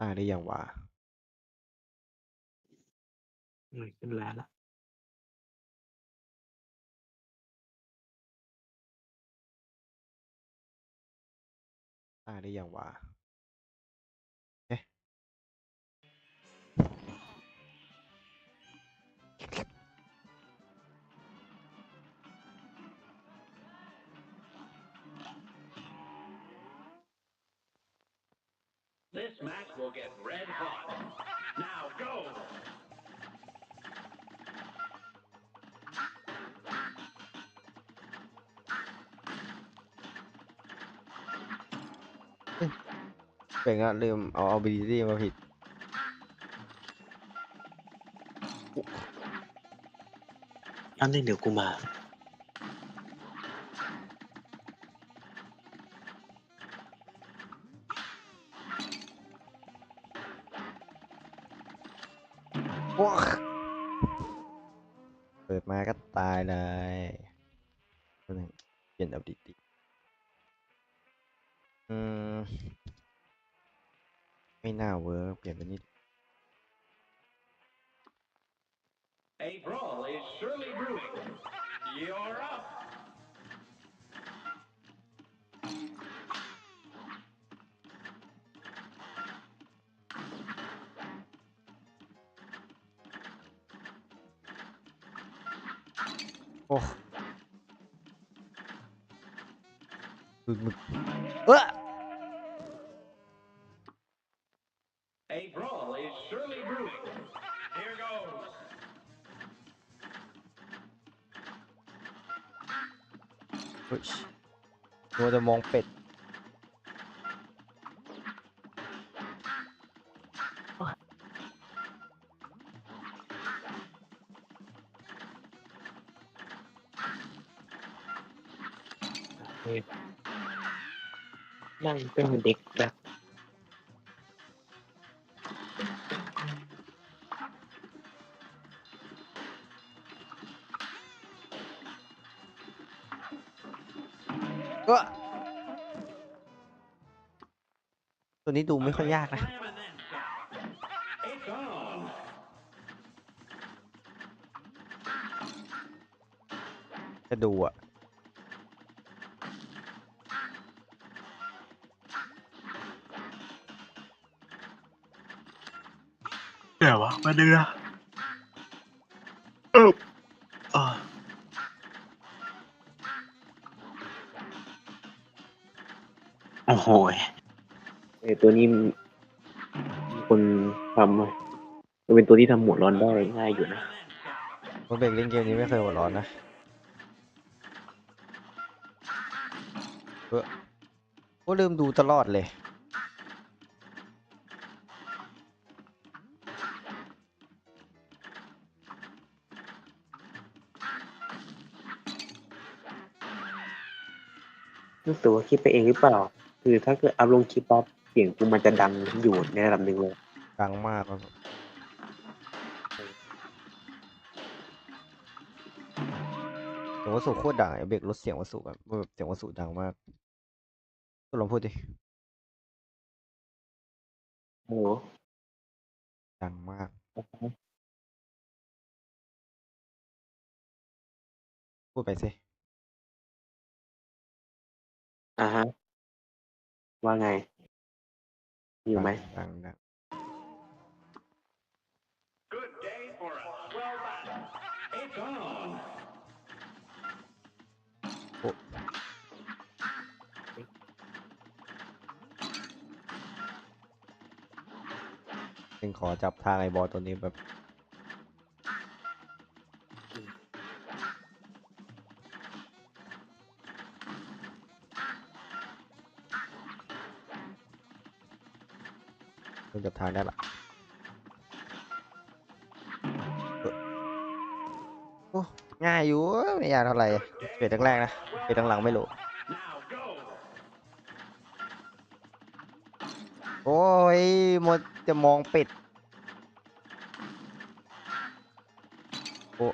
ตายได้ยังวะหน่อยขึ้นแล้วละตายได้ยังวะ This match will get red hot. Now go! เป็นอะลืมเอาเอาบี เดี๋ยวกูมาโอ้เปิดมาก็ตายเลยเปลี่ยนเอาดีดีอืม ไม่น่าเวิร์กเปลี่ยนเป็นนี่ A brawl is surely brewing. You're up! โอ้มึกมึกเอ้อ A brawl is surely brewing. Here goes. เฮ้ยมัว เป็ดนั่งเป็นเด็กแบบเอ้อตัวนี้ดูไม่ค่อยยากนะ จะดูอะ เดี๋ยววะมาดูนะเออเออโอ้โหยไอตัวนี้มีคนทำอะมันเป็นตัวที่ทำหมวดร้อนได้ง่ายอยู่นะมันเบรกเล่นเกมนี้ไม่เคยหัวร้อนนะเออก็ลืมดูตลอดเลย รู้สึกว่าคิดไปเองหรือเปล่า คือถ้าเกิดอัพลงคลิปปั๊บเสียงกูมันจะดังอยู่ในระดับหนึ่งเลย ดังมากครับเสียงวัสดุโคตรดังไอ้เบรกลดเสียงวัสดุแบบแบบเสียงวัสดุดังมากก็ลองพูดดิโอ้โหดังมากพูดไปสิ อ่าฮะ ว่าไง อยู่ไหมดังดัง Good day for a swell battle. It's on. เป็นขอจับทางไอ้บอลตัวนี้แบบ คุณจับทางได้ละโอ้ง่ายอยู่ไม่ยากเท่าไหร่เฟสแรกๆนะเฟสหลังๆไม่รู้โอ้ยมดจะมองป็ดโอ้